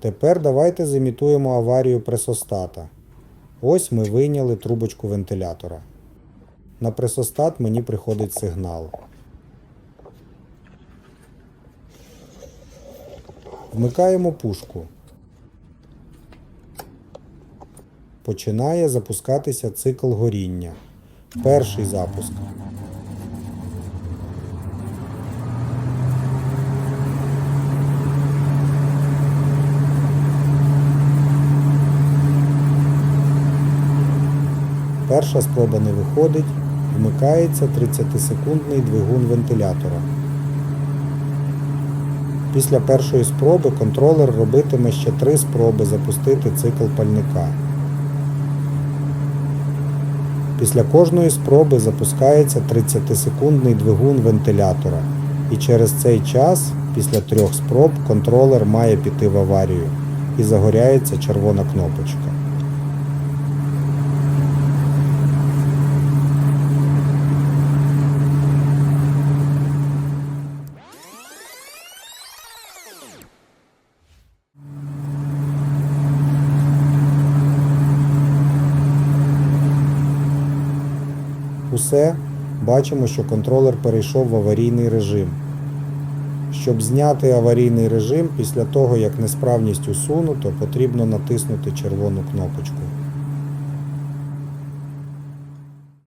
Тепер давайте зімітуємо аварію пресостата. Ось ми вийняли трубочку вентилятора. На пресостат мені приходить сигнал. Вмикаємо пушку. Починає запускатися цикл горіння. Перший запуск. Перша спроба не виходить, вмикається 30-секундний двигун вентилятора. Після першої спроби контролер робитиме ще три спроби запустити цикл пальника. Після кожної спроби запускається 30-секундний двигун вентилятора, і через цей час, після трьох спроб, контролер має піти в аварію і загоряється червона кнопочка. Усе бачимо, що контролер перейшов в аварійний режим. Щоб зняти аварійний режим, після того як несправність усунуто, потрібно натиснути червону кнопочку.